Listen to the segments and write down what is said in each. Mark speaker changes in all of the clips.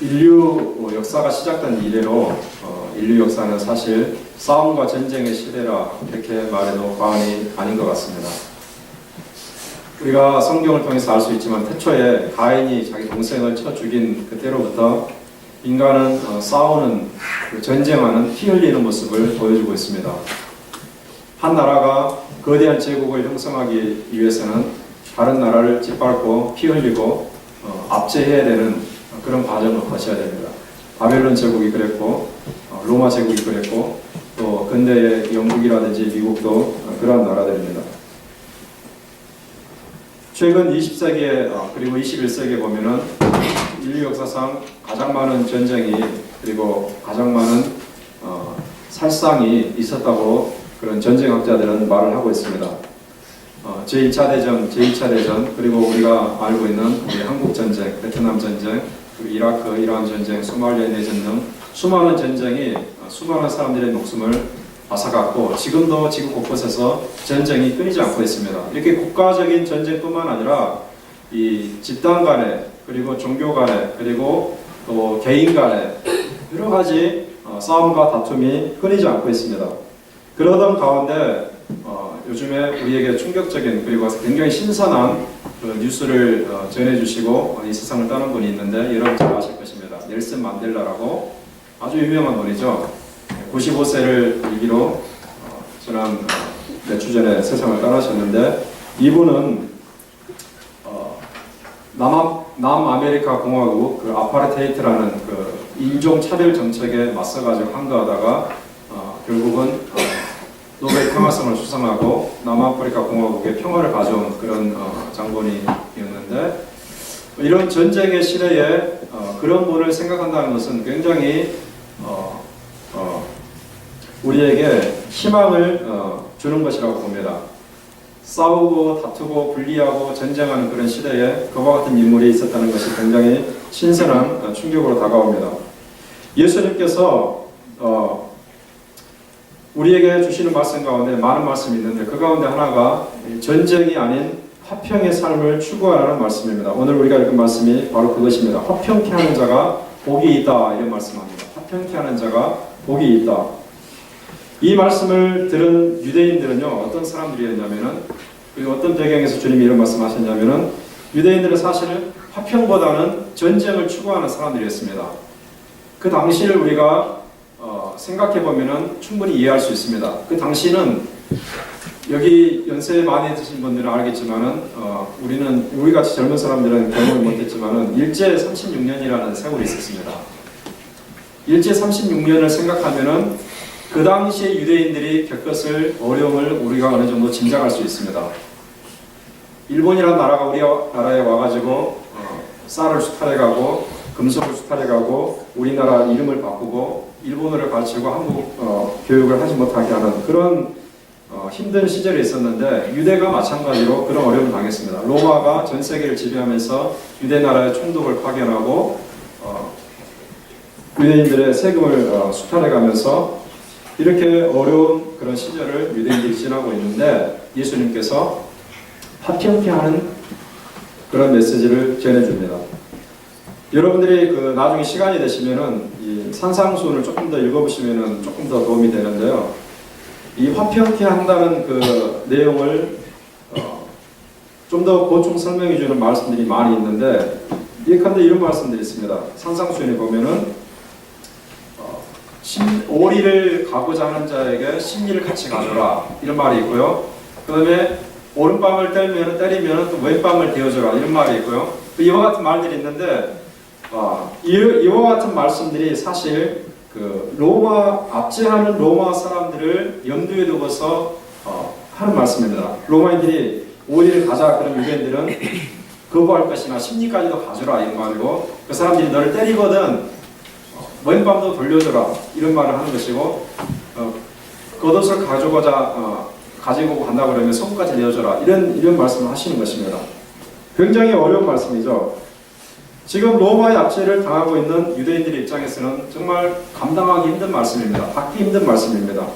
Speaker 1: 인류 역사가 시작된 이래로 어, 인류 역사는 사실 싸움과 전쟁의 시대라 이렇게 말해도 과언이 아닌 것 같습니다. 우리가 성경을 통해서 알 수 있지만 태초에 가인이 자기 동생을 쳐 죽인 그때로부터 인간은 어, 싸우는 그 전쟁하는 피 흘리는 모습을 보여주고 있습니다. 한 나라가 거대한 제국을 형성하기 위해서는 다른 나라를 짓밟고 피 흘리고 어, 압제해야 되는 그런 과정을 거쳐야 됩니다. 바벨론 제국이 그랬고 어, 로마 제국이 그랬고 또 근대의 영국이라든지 미국도 어, 그러한 나라들입니다. 최근 20세기에 어, 그리고 21세기에 보면은 인류 역사상 가장 많은 전쟁이 그리고 가장 많은 어, 살상이 있었다고 그런 전쟁학자들은 말을 하고 있습니다. 어, 제1차 대전, 제2차 대전, 그리고 우리가 알고 있는 우리 한국 전쟁, 베트남 전쟁, 그리고 이라크, 이란 전쟁, 소말리아 내전 등 수많은 전쟁이 어, 수많은 사람들의 목숨을 앗아갔고 지금도 지구 곳곳에서 전쟁이 끊이지 않고 있습니다. 이렇게 국가적인 전쟁뿐만 아니라 이 집단 간에 그리고 종교 간에 그리고 또 개인 간에 여러 가지 어, 싸움과 다툼이 끊이지 않고 있습니다. 그러던 가운데 어, 요즘에 우리에게 충격적인 그리고 굉장히 신선한 그 뉴스를 어, 전해주시고 어, 이 세상을 떠난 분이 있는데 여러분 잘 아실 것입니다. 넬슨 만델라라고 아주 유명한 분이죠. 95세를 일기로 어, 지난 어, 몇주 전에 세상을 떠나셨는데 이분은 어, 남아, 남아메리카 공화국 그 아파르테이트라는 그 인종 차별 정책에 맞서가지고 항거하다가 어, 결국은 어, 노벨 평화상을 수상하고 남아프리카 공화국의 평화를 가져온 그런 어, 장본인이었는데 이런 전쟁의 시대에 어, 그런 분을 생각한다는 것은 굉장히 어, 어, 우리에게 희망을 어, 주는 것이라고 봅니다. 싸우고 다투고 분리하고 전쟁하는 그런 시대에 그와 같은 인물이 있었다는 것이 굉장히 신선한 어, 충격으로 다가옵니다. 예수님께서 어, 우리에게 주시는 말씀 가운데 많은 말씀이 있는데 그 가운데 하나가 전쟁이 아닌 화평의 삶을 추구하라는 말씀입니다. 오늘 우리가 읽은 말씀이 바로 그것입니다. 화평케 하는 자가 복이 있다 이런 말씀합니다. 화평케 하는 자가 복이 있다. 이 말씀을 들은 유대인들은요 어떤 사람들이었냐면은 어떤 배경에서 주님이 이런 말씀하셨냐면은 유대인들은 사실은 화평보다는 전쟁을 추구하는 사람들이었습니다. 그 당시를 우리가 어, 생각해 보면은 충분히 이해할 수 있습니다. 그 당시는 여기 연세 많이 드신 분들은 알겠지만은 어, 우리는 우리 같이 젊은 사람들은 경험을 못했지만은 일제 36년이라는 세월이 있었습니다. 일제 36년을 생각하면은 그 당시에 유대인들이 겪었을 어려움을 우리가 어느 정도 짐작할 수 있습니다. 일본이라는 나라가 우리 나라에 와가지고 어, 쌀을 수탈해가고 금속을 수탈해가고 우리나라 이름을 바꾸고 일본어를 가르치고 한국 어, 교육을 하지 못하게 하는 그런 어, 힘든 시절이 있었는데 유대가 마찬가지로 그런 어려움을 당했습니다. 로마가 전 세계를 지배하면서 유대 나라의 총독을 파견하고 어, 유대인들의 세금을 어, 수탈해가면서 이렇게 어려운 그런 시절을 유대인들이 지나고 있는데 예수님께서 화평케 하는 그런 메시지를 전해줍니다. 여러분들이 그 나중에 시간이 되시면은 이 산상수훈을 조금 더 읽어보시면은 조금 더 도움이 되는데요. 이 화평케 한다는 그 내용을 어, 좀더 보충 설명해 주는 말씀들이 많이 있는데 예컨대 이런 말씀들이 있습니다. 산상수훈에 보면은 어, 심, 오리를 가고자 하는 자에게 심리를 같이 가져라 이런 말이 있고요. 그 다음에 오른밤을 때리면 때리면 또 왼밤을 대어줘라 이런 말이 있고요. 또 이와 같은 말들이 있는데 어, 이, 이와 같은 말씀들이 사실 그 로마 압제하는 로마 사람들을 염두에 두고서 어, 하는 말씀입니다. 로마인들이 오리를 가자 그런 유대인들은 거부할 것이나 심리까지도 가져라 이런 말이고 그 사람들이 너를 때리거든 어, 왼밤도 돌려줘라 이런 말을 하는 것이고 어, 겉옷을 가져가자 어, 가지고 간다 그러면 손까지 내어줘라 이런 이런 말씀을 하시는 것입니다. 굉장히 어려운 말씀이죠. 지금 로마의 압제를 당하고 있는 유대인들의 입장에서는 정말 감당하기 힘든 말씀입니다. 받기 힘든 말씀입니다.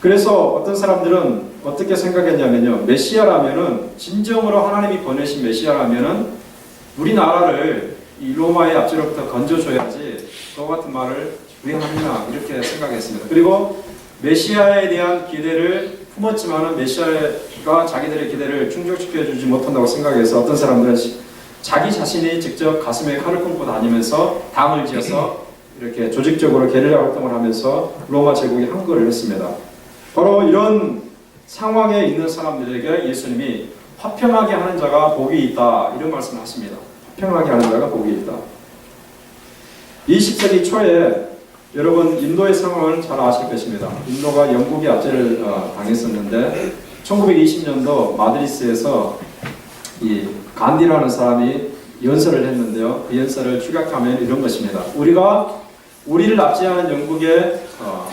Speaker 1: 그래서 어떤 사람들은 어떻게 생각했냐면요. 메시아라면은 진정으로 하나님이 보내신 메시아라면은 우리나라를 이 로마의 압제로부터 건져줘야지 그와 같은 말을 왜 하느냐 이렇게 생각했습니다. 그리고 메시아에 대한 기대를 품었지만은 메시아가 자기들의 기대를 충족시켜 주지 못한다고 생각해서 어떤 사람들은 시- 자기 자신이 직접 가슴에 칼을 끊고 다니면서 당을 지어서 이렇게 조직적으로 게릴라 활동을 하면서 로마 제국에 항거를 했습니다. 바로 이런 상황에 있는 사람들에게 예수님이 화평하게 하는 자가 복이 있다 이런 말씀을 하십니다. 화평하게 하는 자가 복이 있다. 20세기 초에 여러분 인도의 상황을 잘 아실 것입니다. 인도가 영국의 압제를 어, 당했었는데 1920년도 마드리스에서 이 간디라는 사람이 연설을 했는데요. 그 연설을 축약하면 이런 것입니다. 우리가 우리를 압제하는 영국에 어,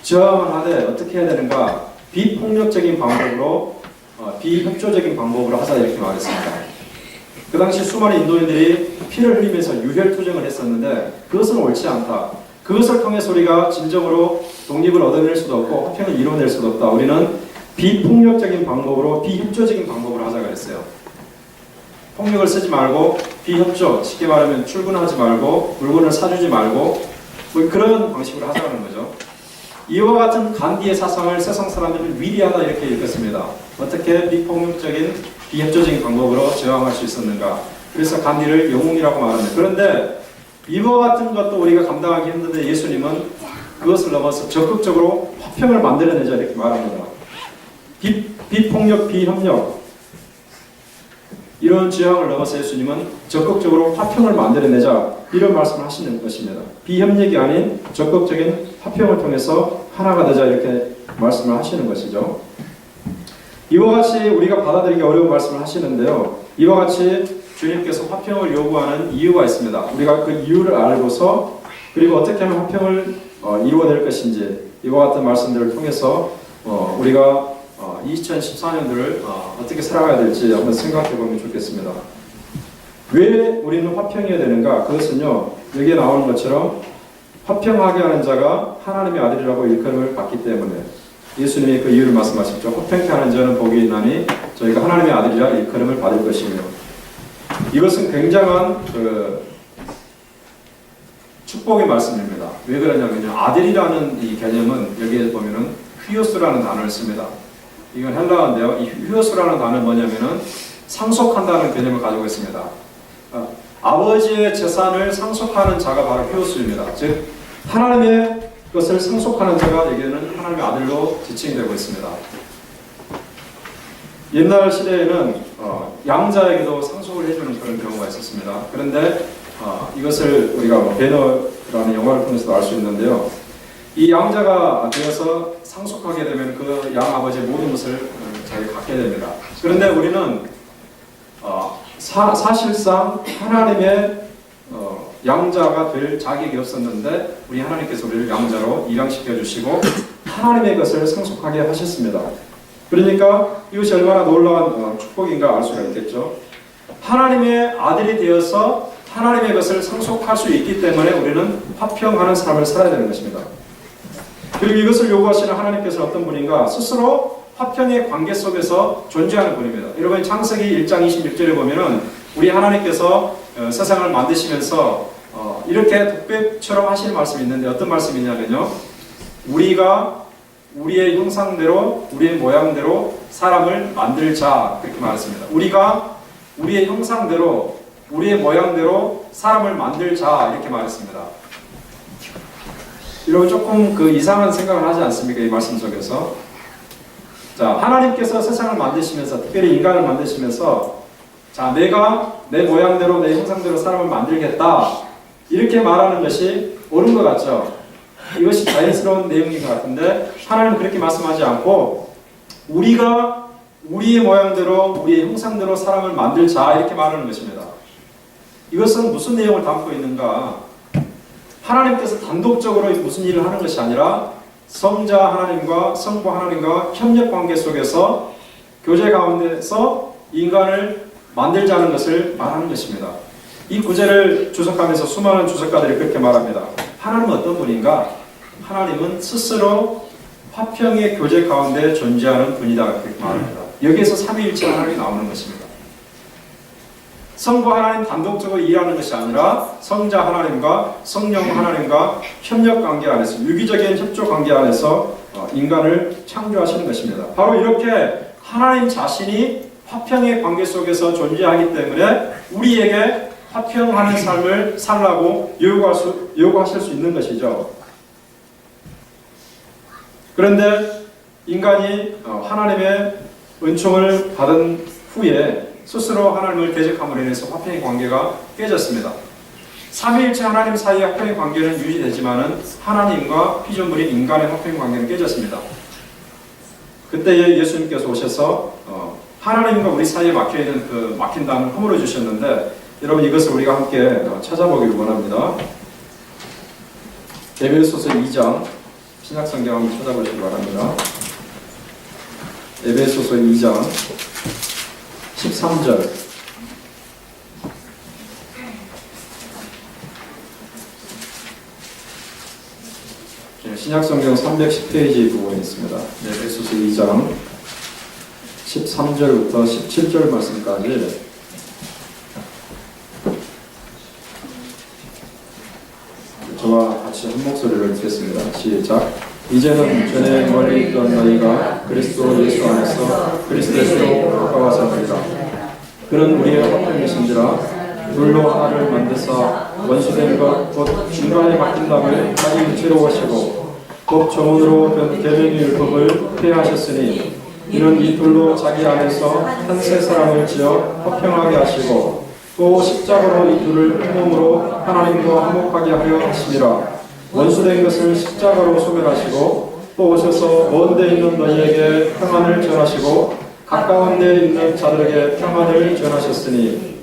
Speaker 1: 저항을 하되 어떻게 해야 되는가? 비폭력적인 방법으로 어, 비협조적인 방법으로 하자 이렇게 말했습니다. 그 당시 수많은 인도인들이 피를 흘리면서 유혈 투쟁을 했었는데 그것은 옳지 않다. 그것을 통해서 우리가 진정으로 독립을 얻어낼 수도 없고 화평을 이뤄낼 수도 없다. 우리는 비폭력적인 방법으로 비협조적인 방법으로 하자 그랬어요. 폭력을 쓰지 말고 비협조, 쉽게 말하면 출근하지 말고 물건을 사주지 말고 뭐 그런 방식으로 하자는 거죠. 이와 같은 간디의 사상을 세상 사람들은 위대하다 이렇게 읽었습니다. 어떻게 비폭력적인 비협조적인 방법으로 저항할 수 있었는가? 그래서 간디를 영웅이라고 말합니다. 그런데 이와 같은 것도 우리가 감당하기 힘든데 예수님은 그것을 넘어서 적극적으로 화평을 만들어내자 이렇게 말합니다. 비, 비폭력, 비협력 이런 지향을 넘어서 예수님은 적극적으로 화평을 만들어내자 이런 말씀을 하시는 것입니다. 비협력이 아닌 적극적인 화평을 통해서 하나가 되자 이렇게 말씀을 하시는 것이죠. 이와 같이 우리가 받아들이기 어려운 말씀을 하시는데요. 이와 같이 주님께서 화평을 요구하는 이유가 있습니다. 우리가 그 이유를 알고서 그리고 어떻게 하면 화평을 어, 이루어낼 것인지 이와 같은 말씀들을 통해서 어, 우리가 어, 2014년도를 어, 어떻게 살아가야 될지 한번 생각해 보면 좋겠습니다. 왜 우리는 화평해야 되는가? 그것은요 여기에 나오는 것처럼 화평하게 하는 자가 하나님의 아들이라고 일컬음을 받기 때문에 예수님이 그 이유를 말씀하셨죠. 화평케 하는 자는 복이 있나니 저희가 하나님의 아들이라 일컬음을 받을 것이며 이것은 굉장한 그 축복의 말씀입니다. 왜 그러냐면요. 아들이라는 이 개념은 여기에 보면은 휘오스라는 단어를 씁니다. 이건 헬라어인데요. 이 휘오스라는 단어는 뭐냐면은 상속한다는 개념을 가지고 있습니다. 아, 아버지의 재산을 상속하는 자가 바로 휘오스입니다. 즉 하나님의 것을 상속하는 자가 여기에는 하나님의 아들로 지칭되고 있습니다. 옛날 시대에는 어, 양자에게도 상속을 해주는 그런 경우가 있었습니다. 그런데 어, 이것을 우리가 뭐 배너라는 영화를 통해서도 알 수 있는데요. 이 양자가 되어서 상속하게 되면 그 양 아버지의 모든 것을 어, 자기가 갖게 됩니다. 그런데 우리는 어, 사, 사실상 하나님의 어, 양자가 될 자격이 없었는데 우리 하나님께서 우리를 양자로 일양시켜 주시고 하나님의 것을 상속하게 하셨습니다. 그러니까 이것이 얼마나 놀라운 어, 축복인가 알 수가 있겠죠. 하나님의 아들이 되어서 하나님의 것을 상속할 수 있기 때문에 우리는 화평하는 삶을 살아야 되는 것입니다. 그리고 이것을 요구하시는 하나님께서 어떤 분인가? 스스로 화평의 관계 속에서 존재하는 분입니다. 여러분 창세기 1장 26절에 보면은 우리 하나님께서 어, 세상을 만드시면서 어, 이렇게 독백처럼 하시는 말씀이 있는데 어떤 말씀이 냐면요. 우리가 우리의 형상대로 우리의 모양대로 사람을 만들자 그렇게 말했습니다. 우리가 우리의 형상대로 우리의 모양대로 사람을 만들자 이렇게 말했습니다. 여러분 조금 그 이상한 생각을 하지 않습니까? 이 말씀 속에서 자 하나님께서 세상을 만드시면서 특별히 인간을 만드시면서 자 내가 내 모양대로 내 형상대로 사람을 만들겠다 이렇게 말하는 것이 옳은 것 같죠? 이것이 자연스러운 내용인 것 같은데 하나님은 그렇게 말씀하지 않고 우리가 우리의 모양대로 우리의 형상대로 사람을 만들자 이렇게 말하는 것입니다. 이것은 무슨 내용을 담고 있는가? 하나님께서 단독적으로 무슨 일을 하는 것이 아니라 성자 하나님과 성부 하나님과 협력 관계 속에서 교제 가운데서 인간을 만들자는 것을 말하는 것입니다. 이 구절을 주석하면서 수많은 주석가들이 그렇게 말합니다. 하나님은 어떤 분인가? 하나님은 스스로 화평의 교제 가운데 존재하는 분이다 그렇게 말합니다. 여기에서 삼위일체 하나님이 나오는 것입니다. 성부 하나님 단독적으로 일하는 것이 아니라 성자 하나님과 성령 하나님과 협력 관계 안에서 유기적인 협조 관계 안에서 어, 인간을 창조하시는 것입니다. 바로 이렇게 하나님 자신이 화평의 관계 속에서 존재하기 때문에 우리에게 화평하는 삶을 살라고 요구하실 수 있는 것이죠. 그런데 인간이 어, 하나님의 은총을 받은 후에 스스로 하나님을 대적함으로 인해서 화평의 관계가 깨졌습니다. 삼위일체 하나님 사이의 화평의 관계는 유지되지만은 하나님과 피조물인 인간의 화평의 관계는 깨졌습니다. 그때 예수님께서 오셔서 어, 하나님과 우리 사이에 막혀 있는 그 막힌 담을 허물어 주셨는데 여러분 이것을 우리가 함께 어, 찾아보기를 원합니다. 에베소서 2장 신약성경 한번 찾아보시기 바랍니다. 에베소서 2장 13절 신약성경 310페이지 부분에 있습니다. 네, 에베소서 2장 13절부터 17절 말씀까지 저와 같이 한 목소리를 듣겠습니다. 시작. 이제는 전에 멀리 있던 너희가 그리스도 예수 안에서 그리스도로 가까워졌느니라. 그는 우리의 화평이신지라 둘로 하나를 만드사 원수된 것 곧 중간에 막힌 담을 자기 육체로 오시고 법 조문으로 된 계명의 율법을 폐하셨으니 이는 이 둘로 자기 안에서 한 세 사람을 지어 화평하게 하시고 또 십자가로 이 둘을 한 몸으로 하나님과 화목하게 하려 하심이라 원수된 것을 십자가로 소멸하시고 또 오셔서 먼데 있는 너희에게 평안을 전하시고 가까운 데 있는 자들에게 평안을 전하셨으니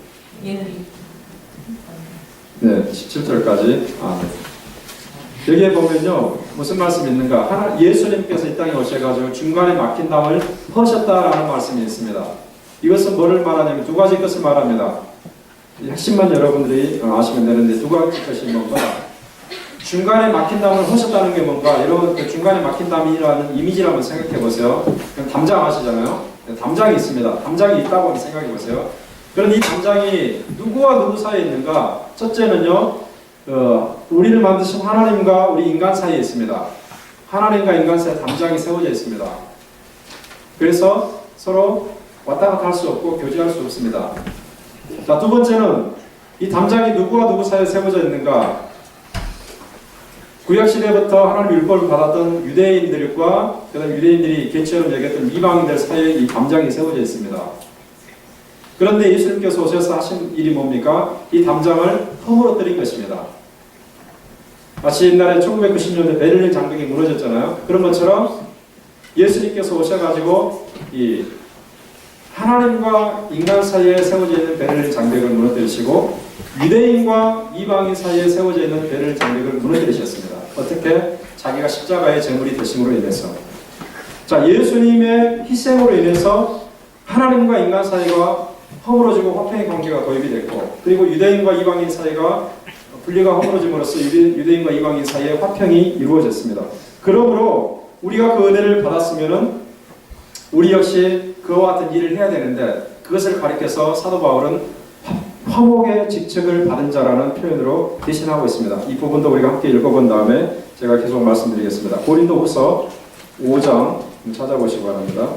Speaker 1: 네, 17절까지. 아, 네. 여기에 보면요, 무슨 말씀이 있는가? 하나, 예수님께서 이 땅에 오셔가지고 중간에 막힌 담을 허셨다라는 말씀이 있습니다. 이것은 뭐를 말하냐면 두 가지 것을 말합니다. 이 핵심만 여러분들이 어, 아시면 되는데 두 가지 것이 뭔가? 중간에 막힌 담을 허셨다는 게 뭔가? 이런 그 중간에 막힌 담이라는 이미지를 한번 생각해 보세요. 담장 아시잖아요? 네, 담장이 있습니다. 담장이 있다고 한번 생각해 보세요. 그런데 이 담장이 누구와 누구 사이에 있는가? 첫째는요, 어, 우리를 만드신 하나님과 우리 인간 사이에 있습니다. 하나님과 인간 사이에 담장이 세워져 있습니다. 그래서 서로 왔다 갔다 할 수 없고 교제할 수 없습니다. 자, 두 번째는 이 담장이 누구와 누구 사이에 세워져 있는가? 구약 시대부터 하나님 율법을 받았던 유대인들과 그다음 유대인들이 개처럼 여겼던 이방인들 사이에 이 담장이 세워져 있습니다. 그런데 예수님께서 오셔서 하신 일이 뭡니까? 이 담장을 허물어뜨린 것입니다. 마치 옛날에 1990년대 베를린 장벽이 무너졌잖아요. 그런 것처럼 예수님께서 오셔가지고 이 하나님과 인간 사이에 세워져 있는 베를린 장벽을 무너뜨리시고 유대인과 이방인 사이에 세워져 있는 베를린 장벽을 무너뜨리셨습니다. 어떻게? 자기가 십자가의 제물이 되심으로 인해서. 자, 예수님의 희생으로 인해서 하나님과 인간 사이가 허물어지고 화평의 관계가 도입이 됐고 그리고 유대인과 이방인 사이가 분리가 허물어짐으로써 유대, 유대인과 이방인 사이에 화평이 이루어졌습니다. 그러므로 우리가 그 은혜를 받았으면은 우리 역시 그와 같은 일을 해야 되는데 그것을 가리켜서 사도 바울은 화목의 직책을 받은 자라는 표현으로 대신하고 있습니다. 이 부분도 우리가 함께 읽어본 다음에 제가 계속 말씀드리겠습니다. 고린도후서 5장 찾아보시기 바랍니다.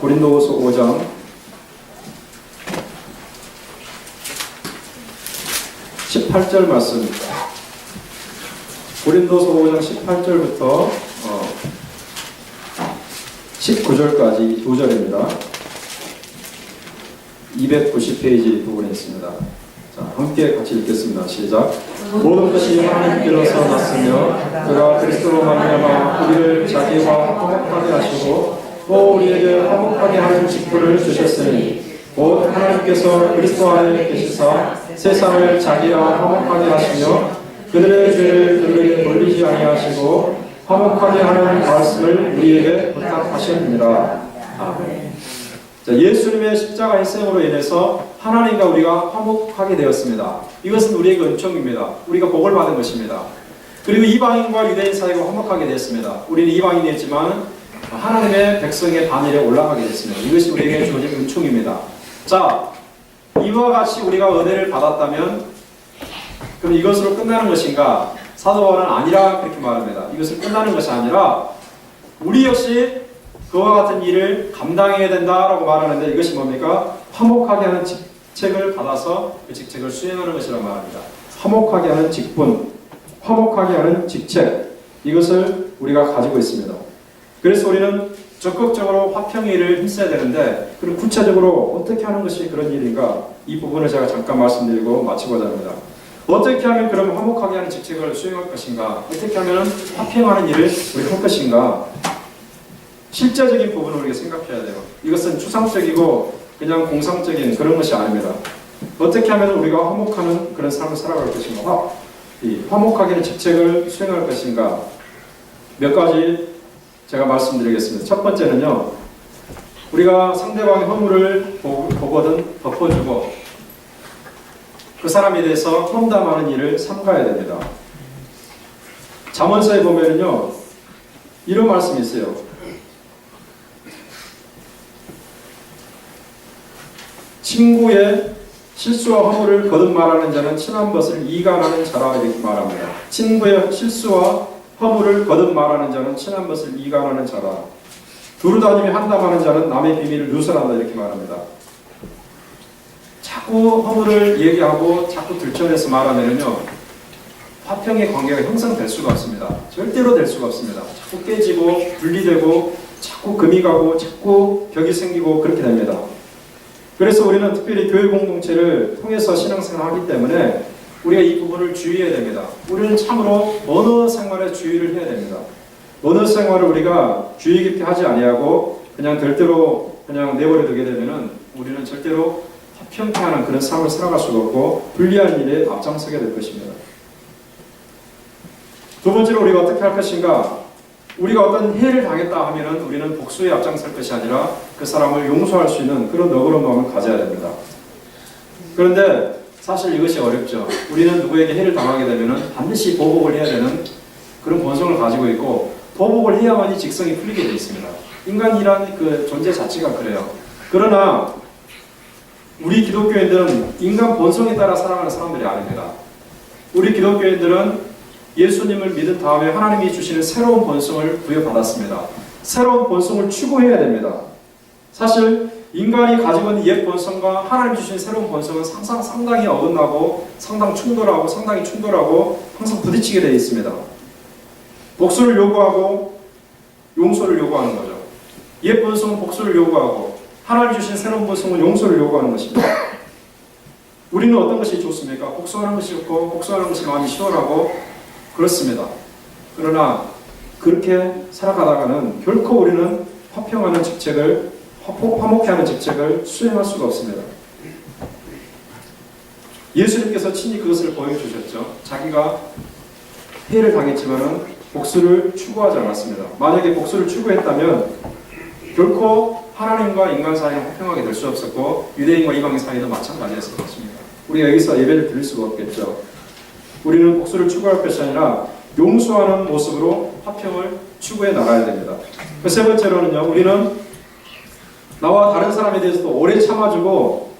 Speaker 1: 고린도후서 5장 18절 말씀. 고린도서 5장 18절부터 어, 19절까지 2절입니다. 290페이지 부분에 있습니다. 자, 함께 같이 읽겠습니다. 시작. 모든 것이 하나님께로서 났으며 그가 그리스도로 말미암아 우리를 자기와 화목하게 하시고 또 우리에게 화목하게 하는 직분을 주셨으니 곧 하나님께서 그리스도 안에 계시사 세상을 자기와 화목하게 하시며 그들의 죄를 그들에게 돌리지 아니하시고 화목하게 하는 말씀을 우리에게 부탁하셨느니라. 아멘. 자, 예수님의 십자가 희생으로 인해서 하나님과 우리가 화목하게 되었습니다. 이것은 우리에게 은총입니다. 우리가 복을 받은 것입니다. 그리고 이방인과 유대인 사이가 화목하게 됐습니다. 우리는 이방인이었지만 하나님의 백성의 반열에 올라가게 됐습니다. 이것이 우리에게 주어진 은총입니다. 자, 이와 같이 우리가 은혜를 받았다면 그럼 이것으로 끝나는 것인가? 사도 바울은 아니라 그렇게 말합니다. 이것을 끝나는 것이 아니라 우리 역시 그와 같은 일을 감당해야 된다라고 말하는데 이것이 뭡니까? 화목하게 하는 직책을 받아서 그 직책을 수행하는 것이라고 말합니다. 화목하게 하는 직분, 화목하게 하는 직책 이것을 우리가 가지고 있습니다. 그래서 우리는 적극적으로 화평일을 힘써야 되는데 그럼 구체적으로 어떻게 하는 것이 그런 일인가? 이 부분을 제가 잠깐 말씀드리고 마치고자 합니다. 어떻게 하면 그럼 화목하게 하는 직책을 수행할 것인가? 어떻게 하면 화평하는 일을 우리 할 것인가? 실제적인 부분을 우리가 생각해야 돼요. 이것은 추상적이고 그냥 공상적인 그런 것이 아닙니다. 어떻게 하면 우리가 화목하는 그런 삶을 살아갈 것인가? 화, 이 화목하게 직책을 수행할 것인가? 몇 가지 제가 말씀드리겠습니다. 첫 번째는요. 우리가 상대방의 허물을 보- 보거든 덮어주고 그 사람에 대해서 험담하는 일을 삼가야 됩니다. 잠언서에 보면은요. 이런 말씀이 있어요. 친구의 실수와 허물을 거듭 말하는 자는 친한 것을 이간하는 자라 이렇게 말합니다. 친구의 실수와 허물을 거듭 말하는 자는 친한 것을 이간하는 자라. 두루 다니며 한담하는 자는 남의 비밀을 누설한다 이렇게 말합니다. 자꾸 허물을 얘기하고 자꾸 들춰내서 말하면요 화평의 관계가 형성될 수가 없습니다. 절대로 될 수가 없습니다. 자꾸 깨지고 분리되고 자꾸 금이 가고 자꾸 벽이 생기고 그렇게 됩니다. 그래서 우리는 특별히 교회 공동체를 통해서 신앙생활을 하기 때문에 우리가 이 부분을 주의해야 됩니다. 우리는 참으로 언어 생활에 주의를 해야 됩니다. 언어 생활을 우리가 주의 깊게 하지 아니하고 그냥 절대로 그냥 내버려 두게 되면은 우리는 절대로 화평케 하는 그런 삶을 살아갈 수가 없고 불리한 일에 앞장서게 될 것입니다. 두 번째로 우리가 어떻게 할 것인가? 우리가 어떤 해를 당했다 하면은 우리는 복수에 앞장설 것이 아니라 그 사람을 용서할 수 있는 그런 너그러운 마음을 가져야 됩니다. 그런데 사실 이것이 어렵죠. 우리는 누구에게 해를 당하게 되면은 반드시 보복을 해야 되는 그런 본성을 가지고 있고 보복을 해야만이 직성이 풀리게 되어 있습니다. 인간이란 그 존재 자체가 그래요. 그러나 우리 기독교인들은 인간 본성에 따라 살아가는 사람들이 아닙니다. 우리 기독교인들은 예수님을 믿은 다음에 하나님이 주시는 새로운 본성을 부여받았습니다. 새로운 본성을 추구해야 됩니다. 사실 인간이 가지고 있는 옛 본성과 하나님 주신 새로운 본성은 항상 상당히 어긋나고 상당 충돌하고 상당히 충돌하고 항상 부딪히게 되어 있습니다. 복수를 요구하고 용서를 요구하는 거죠. 옛 본성은 복수를 요구하고 하나님 주신 새로운 본성은 용서를 요구하는 것입니다. 우리는 어떤 것이 좋습니까? 복수하는 것이 좋고 복수하는 것이 마음이 시원하고 그렇습니다. 그러나 그렇게 살아가다가는 결코 우리는 화평하는 직책을 화목케 하는 직책을 수행할 수가 없습니다. 예수님께서 친히 그것을 보여주셨죠. 자기가 해를 당했지만은 복수를 추구하지 않았습니다. 만약에 복수를 추구했다면 결코 하나님과 인간 사이는 화평하게 될 수 없었고 유대인과 이방인 사이도 마찬가지였을 것입니다. 우리가 여기서 예배를 드릴 수가 없겠죠. 우리는 복수를 추구할 것이 아니라 용서하는 모습으로 화평을 추구해 나가야 됩니다. 그 세 번째로는요, 우리는 나와 다른 사람에 대해서도 오래 참아주고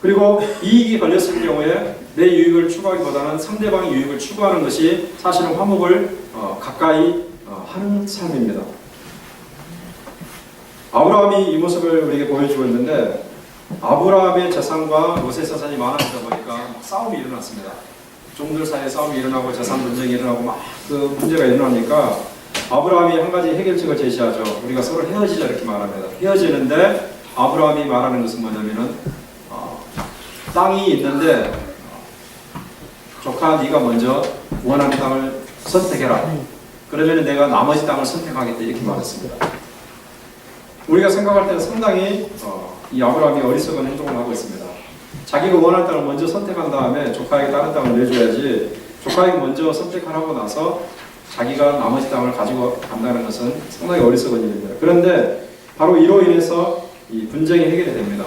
Speaker 1: 그리고 이익이 걸렸을 경우에 내 유익을 추구하기보다는 상대방의 유익을 추구하는 것이 사실은 화목을 어, 가까이 어, 하는 삶입니다. 아브라함이 이 모습을 우리에게 보여주고 있는데 아브라함의 재산과 롯의 재산이 많아지다 보니까 막 싸움이 일어났습니다. 종들 사이에 싸움이 일어나고 재산 분쟁이 일어나고 막 그 문제가 일어나니까 아브라함이 한 가지 해결책을 제시하죠. 우리가 서로 헤어지자 이렇게 말합니다. 헤어지는데 아브라함이 말하는 것은 뭐냐면은 어, 땅이 있는데 어, 조카 네가 먼저 원하는 땅을 선택해라. 그러면 내가 나머지 땅을 선택하겠다 이렇게 말했습니다. 우리가 생각할 때는 상당히 어, 이 아브라함이 어리석은 행동을 하고 있습니다. 자기가 원하는 땅을 먼저 선택한 다음에 조카에게 다른 땅을 내줘야지 조카에게 먼저 선택하고 나서 자기가 나머지 땅을 가지고 간다는 것은 상당히 어리석은 일입니다. 그런데 바로 이로 인해서 이 분쟁이 해결이 됩니다.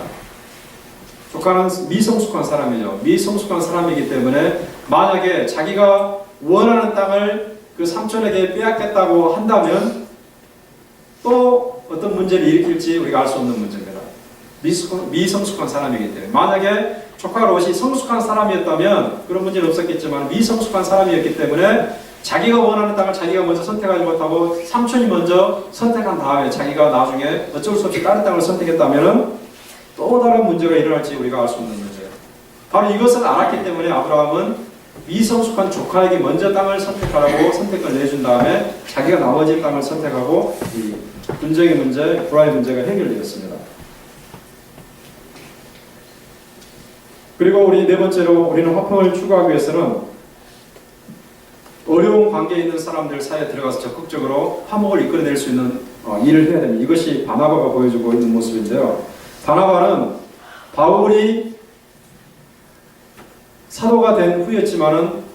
Speaker 1: 조카는 미성숙한 사람이죠. 미성숙한 사람이기 때문에 만약에 자기가 원하는 땅을 그 삼촌에게 빼앗겠다고 한다면 또 어떤 문제를 일으킬지 우리가 알 수 없는 문제입니다. 미숙- 미성숙한 사람이기 때문에 만약에 조카 롯이 성숙한 사람이었다면 그런 문제는 없었겠지만 미성숙한 사람이었기 때문에 자기가 원하는 땅을 자기가 먼저 선택하지 못하고 삼촌이 먼저 선택한 다음에 자기가 나중에 어쩔 수 없이 다른 땅을 선택했다면은 또 다른 문제가 일어날지 우리가 알 수 없는 문제예요. 바로 이것을 알았기 때문에 아브라함은 미성숙한 조카에게 먼저 땅을 선택하라고 선택을 내준 다음에 자기가 나머지 땅을 선택하고 이 분쟁의 문제, 불화의 문제가 해결되었습니다. 그리고 우리 네 번째로 우리는 화평을 추구하기 위해서는 어려운 관계에 있는 사람들 사이에 들어가서 적극적으로 화목을 이끌어낼 수 있는 어, 일을 해야 됩니다. 이것이 바나바가 보여주고 있는 모습인데요. 바나바는 바울이 사도가 된 후였지만은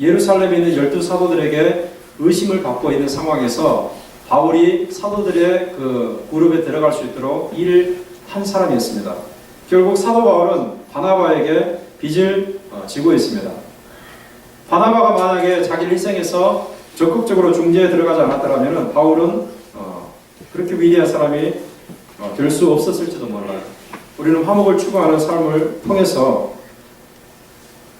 Speaker 1: 예루살렘에 있는 열두 사도들에게 의심을 받고 있는 상황에서 바울이 사도들의 그 그룹에 들어갈 수 있도록 일을 한 사람이었습니다. 결국 사도 바울은 바나바에게 빚을 어, 지고 있습니다. 바나바가 만약에 자기를 희생해서 적극적으로 중재에 들어가지 않았다면 바울은 어, 그렇게 위대한 사람이 어, 될수 없었을지도 몰라요. 우리는 화목을 추구하는 삶을 통해서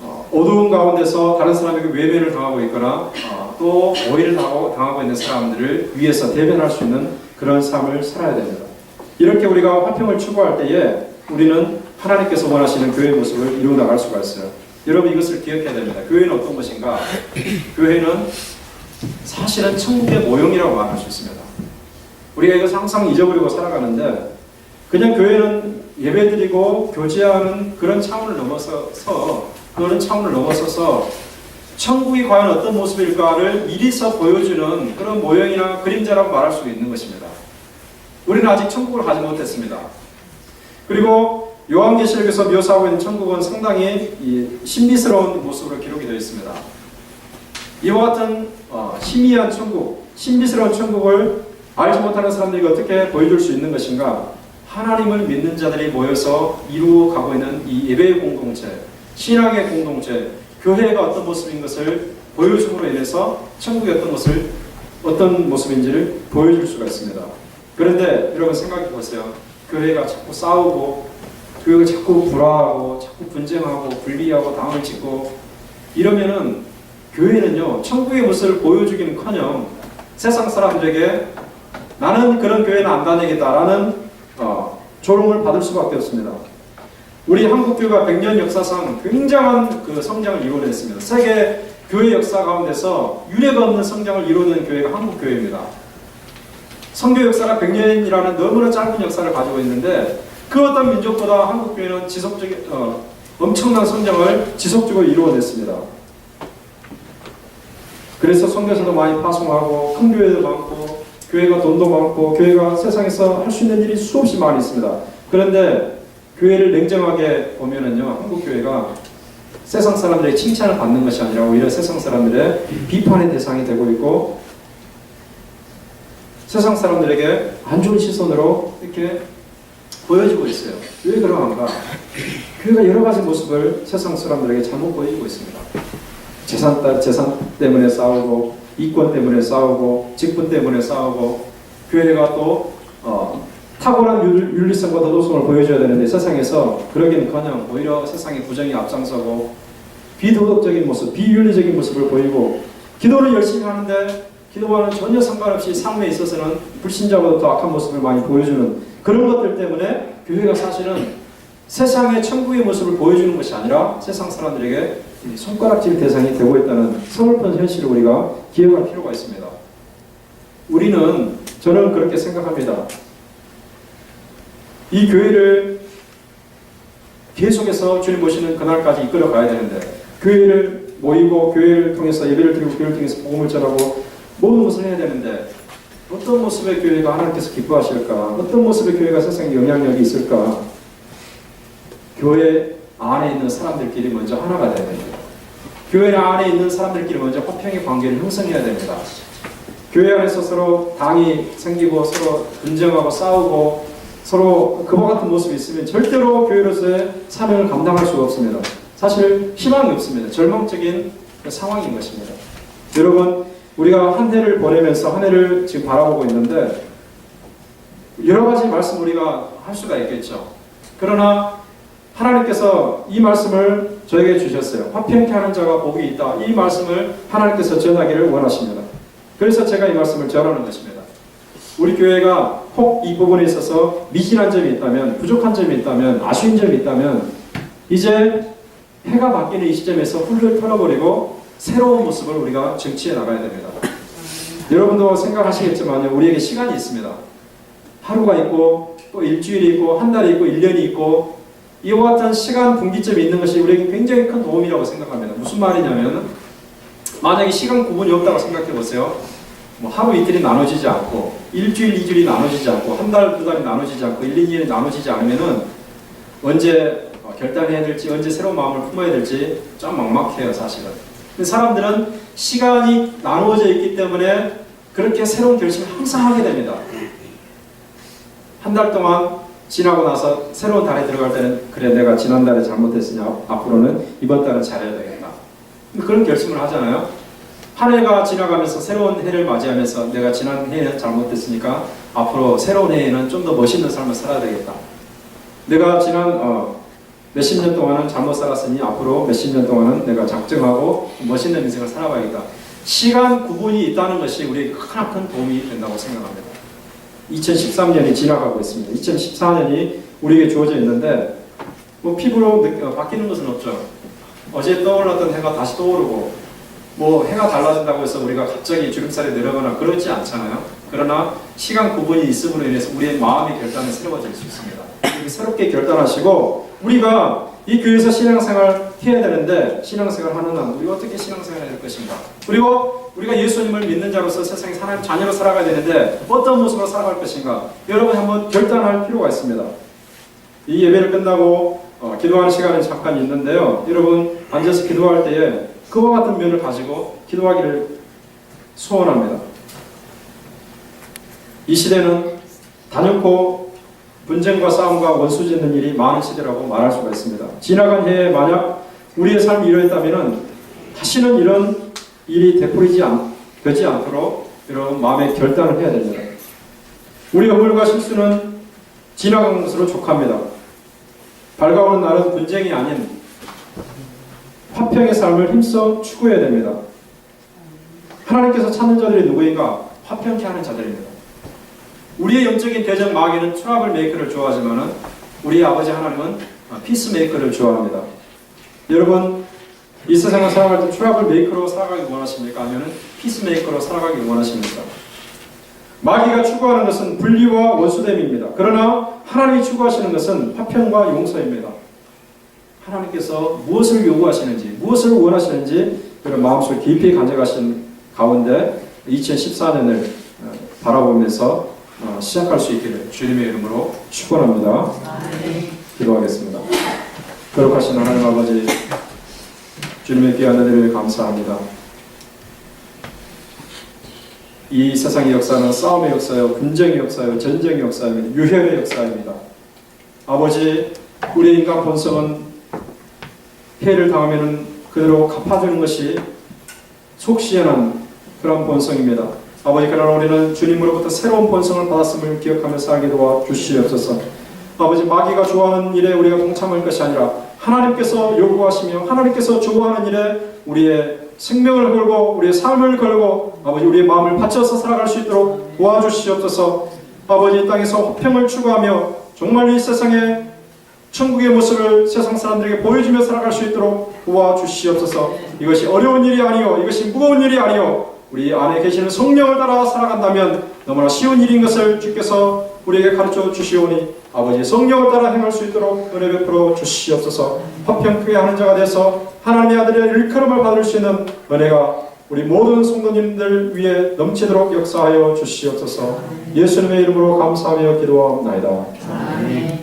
Speaker 1: 어, 어두운 가운데서 다른 사람에게 외면을 당하고 있거나 어, 또 오해를 당하고 있는 사람들을 위해서 대변할 수 있는 그런 삶을 살아야 됩니다. 이렇게 우리가 화평을 추구할 때에 우리는 하나님께서 원하시는 교회의 모습을 이루어 나갈 수가 있어요. 여러분 이것을 기억해야 됩니다. 교회는 어떤 것인가? 교회는 사실은 천국의 모형이라고 말할 수 있습니다. 우리가 이것을 항상 잊어버리고 살아가는데 그냥 교회는 예배드리고 교제하는 그런 차원을 넘어서서 그런 차원을 넘어서서 천국이 과연 어떤 모습일까를 미리서 보여주는 그런 모형이나 그림자라고 말할 수 있는 것입니다. 우리는 아직 천국을 가지 못했습니다. 그리고 요한계시록에서 묘사하고 있는 천국은 상당히 이 신비스러운 모습으로 기록이 되어 있습니다. 이와 같은 어, 희미한 천국, 신비스러운 천국을 알지 못하는 사람들이 어떻게 보여줄 수 있는 것인가? 하나님을 믿는 자들이 모여서 이루어 가고 있는 이 예배의 공동체, 신앙의 공동체, 교회가 어떤 모습인 것을 보여줌으로 인해서 천국이 어떤 것을 어떤 모습인지를 보여줄 수가 있습니다. 그런데 여러분 생각해 보세요. 교회가 자꾸 싸우고 교회가 자꾸 불화하고 자꾸 분쟁하고 분리하고 당을 짓고 이러면은 교회는요 천국의 모습을 보여주기는커녕 세상 사람들에게 나는 그런 교회는 안 다니겠다라는 어, 조롱을 받을 수밖에 없습니다. 우리 한국 교회가 100년 역사상 굉장한 그 성장을 이루어냈습니다. 세계 교회 역사 가운데서 유례가 없는 성장을 이루는 교회가 한국 교회입니다. 성교 역사가 100년이라는 너무나 짧은 역사를 가지고 있는데 그 어떤 민족보다 한국 교회는 지속적인 어, 엄청난 성장을 지속적으로 이루어냈습니다. 그래서 성교사도 많이 파송하고 큰 교회도 많고 교회가 돈도 많고 교회가 세상에서 할 수 있는 일이 수없이 많이 있습니다. 그런데 교회를 냉정하게 보면은요 한국 교회가 세상 사람들의 칭찬을 받는 것이 아니라 오히려 세상 사람들의 비판의 대상이 되고 있고 세상 사람들에게 안 좋은 시선으로 이렇게 보여지고 있어요. 왜 그러한가? 교회가 여러 가지 모습을 세상 사람들에게 잘못 보여주고 있습니다. 재산, 따- 재산 때문에 싸우고, 이권 때문에 싸우고, 직분 때문에 싸우고, 교회가 또 어, 탁월한 윤- 윤리성과 도덕성을 보여줘야 되는데 세상에서 그러기는커녕 오히려 세상의 부정이 앞장서고 비도덕적인 모습, 비윤리적인 모습을 보이고 기도를 열심히 하는데 기도와는 전혀 상관없이 삶에 있어서는 불신자보다 더 악한 모습을 많이 보여주는 그런 것들 때문에 교회가 사실은 세상의 천국의 모습을 보여주는 것이 아니라 세상 사람들에게 이 손가락질 대상이 되고 있다는 서글픈 현실을 우리가 기억할 필요가 있습니다. 우리는 저는 그렇게 생각합니다. 이 교회를 계속해서 주님 모시는 그날까지 이끌어 가야 되는데 교회를 모이고 교회를 통해서 예배를 드리고 교회를 통해서 복음을 전하고 모든 것을 해야 되는데 어떤 모습의 교회가 하나님께서 기뻐하실까? 어떤 모습의 교회가 세상에 영향력이 있을까? 교회 안에 있는 사람들끼리 먼저 하나가 됩니다. 교회 안에 있는 사람들끼리 먼저 화평의 관계를 형성해야 됩니다. 교회 안에서 서로 당이 생기고 서로 분쟁하고 싸우고 서로 그와 같은 모습이 있으면 절대로 교회로서의 사명을 감당할 수가 없습니다. 사실 희망이 없습니다. 절망적인 그 상황인 것입니다. 여러분, 우리가 한 해를 보내면서 한 해를 지금 바라보고 있는데 여러 가지 말씀 우리가 할 수가 있겠죠. 그러나 하나님께서 이 말씀을 저에게 주셨어요. 화평케 하는 자가 복이 있다. 이 말씀을 하나님께서 전하기를 원하십니다. 그래서 제가 이 말씀을 전하는 것입니다. 우리 교회가 혹 이 부분에 있어서 미진한 점이 있다면, 부족한 점이 있다면, 아쉬운 점이 있다면, 이제 해가 바뀌는 이 시점에서 훌훌 털어버리고 새로운 모습을 우리가 정치해 나가야 됩니다. 여러분도 생각하시겠지만 우리에게 시간이 있습니다. 하루가 있고 또 일주일이 있고 한 달이 있고 1년이 있고 이와 같은 시간 분기점이 있는 것이 우리에게 굉장히 큰 도움이라고 생각합니다. 무슨 말이냐면 만약에 시간 구분이 없다고 생각해 보세요. 뭐 하루 이틀이 나눠지지 않고 일주일 이주일이 나눠지지 않고 한 달 두 달이 나눠지지 않고 1, 2년이 나눠지지 않으면은 언제 어, 결단해야 될지 언제 새로운 마음을 품어야 될지 좀 막막해요 사실은. 사람들은 시간이 나누어져 있기 때문에 그렇게 새로운 결심을 항상 하게 됩니다. 한 달 동안 지나고 나서 새로운 달에 들어갈 때는 그래 내가 지난달에 잘못했으니 앞- 앞으로는 이번 달은 잘해야 되겠다. 그런 결심을 하잖아요. 한 해가 지나가면서 새로운 해를 맞이하면서 내가 지난 해는 잘못했으니까 앞으로 새로운 해에는 좀 더 멋있는 삶을 살아야 되겠다. 내가 지난 어, 몇십 년 동안은 잘못 살았으니 앞으로 몇십 년 동안은 내가 작정하고 멋있는 인생을 살아봐야겠다. 시간 구분이 있다는 것이 우리에게 크나큰 도움이 된다고 생각합니다. 2013년이 지나가고 있습니다. 2014년이 우리에게 주어져 있는데 뭐 피부로 느- 어, 바뀌는 것은 없죠. 어제 떠올랐던 해가 다시 떠오르고 뭐 해가 달라진다고 해서 우리가 갑자기 주름살이 내려거나 그렇지 않잖아요. 그러나 시간 구분이 있음으로 인해서 우리의 마음의 결단이 새로워질 수 있습니다. 새롭게 결단하시고 우리가 이 교회에서 신앙생활 해야 되는데 신앙생활 하는 한 우리 어떻게 신앙생활 할 것인가? 그리고 우리가 예수님을 믿는 자로서 세상에 하나님 자녀로 살아가야 되는데 어떤 모습으로 살아갈 것인가? 여러분 한번 결단할 필요가 있습니다. 이 예배를 끝나고 어, 기도하는 시간이 잠깐 있는데요. 여러분 앉아서 기도할 때에 그와 같은 면을 가지고 기도하기를 소원합니다. 이 시대는 단연코 분쟁과 싸움과 원수 짓는 일이 많은 시대라고 말할 수가 있습니다. 지나간 해에 만약 우리의 삶이 이러했다면 다시는 이런 일이 되풀이지 않, 되지 않도록 여러분 마음의 결단을 해야 됩니다. 우리 허물과 실수는 지나간 것으로 족합니다. 밝아오는 날은 분쟁이 아닌 화평의 삶을 힘써 추구해야 됩니다. 하나님께서 찾는 자들이 누구인가? 화평케 하는 자들입니다. 우리의 영적인 대적 마귀는 트러블 메이커를 좋아하지만은 우리 아버지 하나님은 피스 메이커를 좋아합니다. 여러분 이 세상을 살아갈 때 트러블 메이커로 살아가기 원하십니까? 아니면 피스 메이커로 살아가기 원하십니까? 마귀가 추구하는 것은 분리와 원수됨입니다. 그러나 하나님이 추구하시는 것은 화평과 용서입니다. 하나님께서 무엇을 요구하시는지, 무엇을 원하시는지 그런 마음속 깊이 간직하신 가운데 2014년을 바라보면서 어, 시작할 수 있기를 주님의 이름으로 축원합니다. 기도하겠습니다. 거룩하신 하나님 아버지 주님의 귀한 은혜를 감사합니다. 이 세상의 역사는 싸움의 역사요, 분쟁의 역사요, 전쟁의 역사요, 유혈의 역사입니다. 아버지, 우리 인간 본성은 피해를 당하면 그대로 갚아주는 것이 속시원한 그런 본성입니다. 아버지 그러나 우리는 주님으로부터 새로운 본성을 받았음을 기억하며 살게 도와 주시옵소서. 아버지 마귀가 좋아하는 일에 우리가 동참할 것이 아니라 하나님께서 요구하시며 하나님께서 좋아하는 일에 우리의 생명을 걸고 우리의 삶을 걸고 아버지 우리의 마음을 바쳐서 살아갈 수 있도록 도와주시옵소서. 아버지 이 땅에서 화평을 추구하며 정말 이 세상에 천국의 모습을 세상 사람들에게 보여주며 살아갈 수 있도록 도와주시옵소서. 이것이 어려운 일이 아니요, 이것이 무거운 일이 아니요. 우리 안에 계시는 성령을 따라 살아간다면 너무나 쉬운 일인 것을 주께서 우리에게 가르쳐 주시오니 아버지 성령을 따라 행할 수 있도록 은혜 베풀어 주시옵소서. 화평케 하는 자가 돼서 하나님의 아들의 일컬음을 받을 수 있는 은혜가 우리 모든 성도님들 위에 넘치도록 역사하여 주시옵소서. 예수님의 이름으로 감사하며 기도하옵나이다.
Speaker 2: 아멘.